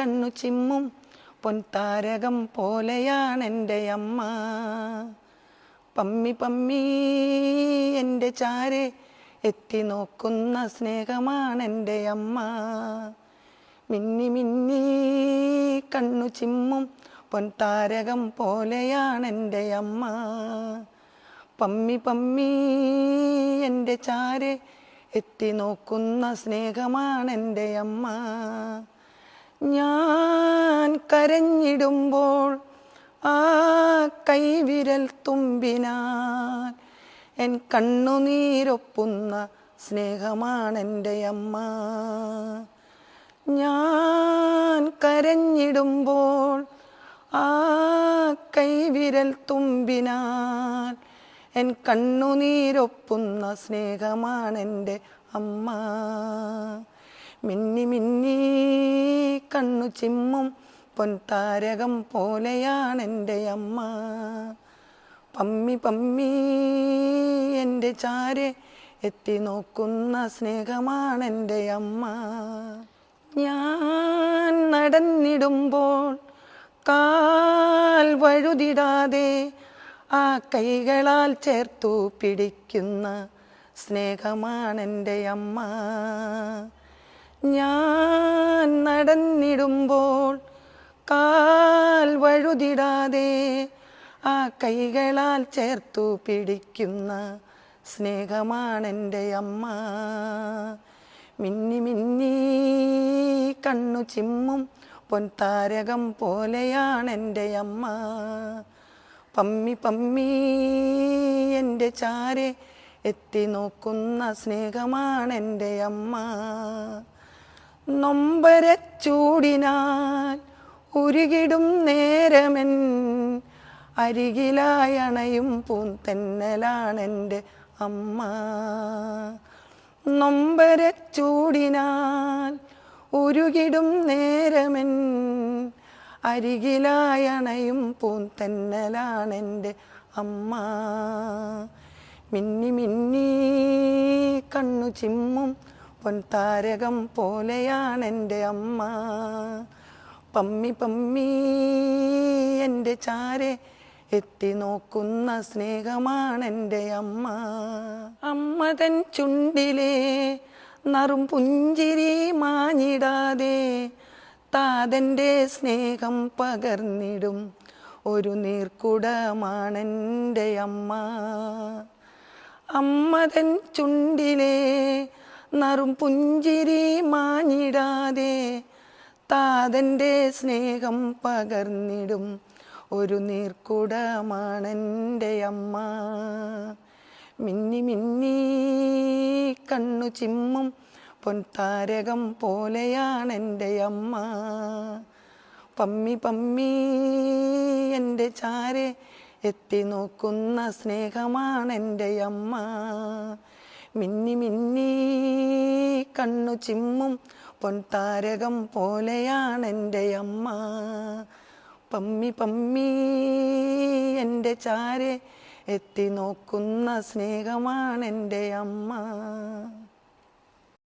കണ്ണു ചിമ്മും പൊൻതാരകം പോലെയാണെന്റെ അമ്മ. പമ്മി പമ്മി എന്റെ ചാരെ എത്തി നോക്കുന്ന സ്നേഹമാണ് എന്റെ അമ്മ. മിന്നി മിന്നി കണ്ണു ചിമ്മും പൊൻതാരകം പോലെയാണെന്റെ അമ്മ. പമ്മി പമ്മി എന്റെ ചാരെ എത്തി നോക്കുന്ന സ്നേഹമാണെന്റെ അമ്മ. ഞാൻ കരഞ്ഞിടുമ്പോൾ ആ കൈവിരൽ തുമ്പിനാൽ എൻ കണ്ണുനീരൊപ്പുന്ന സ്നേഹമാണെന്റെ അമ്മ. ഞാൻ കരഞ്ഞിടുമ്പോൾ ആ കൈവിരൽ തുമ്പിനാൽ എൻ കണ്ണുനീരൊപ്പുന്ന സ്നേഹമാണെന്റെ അമ്മ. മിന്നി മിന്നി കണ്ണു ചിമ്മും പൊൻതാരകം പോലെയാണെന്റെ അമ്മ. പമ്മി പമ്മി എന്റെ ചാരെ എത്തി നോക്കുന്ന സ്നേഹമാണെന്റെ അമ്മ. ഞാൻ നടന്നിടുമ്പോൾ കാൽ വഴുതിടാതെ ആ കൈകളാൽ ചേർത്തു പിടിക്കുന്ന സ്നേഹമാണെന്റെ അമ്മ. ഞാൻ നടന്നിടുമ്പോൾ കാൽ വഴുതിടാതെ ആ കൈകളാൽ ചേർത്തു പിടിക്കുന്ന സ്നേഹമാണെന്റെ അമ്മ. മിന്നി മിന്നി കണ്ണു ചിമ്മും പൊൻതാരകം പോലെയാണെന്റെ അമ്മ. പമ്മി പമ്മി എന്റെ ചാരെ എത്തി നോക്കുന്ന സ്നേഹമാണെന്റെ അമ്മ. നൊമ്പരച്ചൂടിനാൽ ഉരുകിടും നേരമെൻ അരികിലായണയും പൂന്തന്നലാണെന്റെ അമ്മ. നൊമ്പരച്ചൂടിനാൽ ഉരുകിടും നേരമെൻ അരികിലായണയും പൂന്തന്നലാണെന്റെ അമ്മ. മിന്നി മിന്നി കണ്ണു ചിമ്മും പൊൻതാരകം പോലെയാണെന്റെ അമ്മ. പമ്മി പമ്മി എന്റെ ചാരെ എത്തി നോക്കുന്ന സ്നേഹമാണെന്റെ അമ്മ. അമ്മ തൻ ചുണ്ടിലെ നറും പുഞ്ചിരി മാഞ്ഞിടാതെ താതന്റെ സ്നേഹം പകർന്നിടും. ഒരു നീർക്കുടമാണെന്റെ അമ്മ. അമ്മതൻ ചുണ്ടിലെ നറും പുഞ്ചിരി മാഞ്ഞിടാതെ താതന്റെ സ്നേഹം പകർന്നിടും. ഒരു നീർക്കുടമാണെന്റെ അമ്മ. മിന്നി മിന്നി കണ്ണു ചിമ്മും പൊൻതാരകം പോലെയാണെന്റെ അമ്മ. പമ്മി പമ്മി എന്റെ ചാരെ എത്തി നോക്കുന്ന സ്നേഹമാണെന്റെ അമ്മ. മിന്നി മിന്നി കണ്ണു ചിമ്മും പൊൻതാരകം പോലെയാണെന്റെ അമ്മ. പമ്മി പമ്മി എന്റെ ചാരെ എത്തി നോക്കുന്ന സ്നേഹമാണെന്റെ അമ്മ.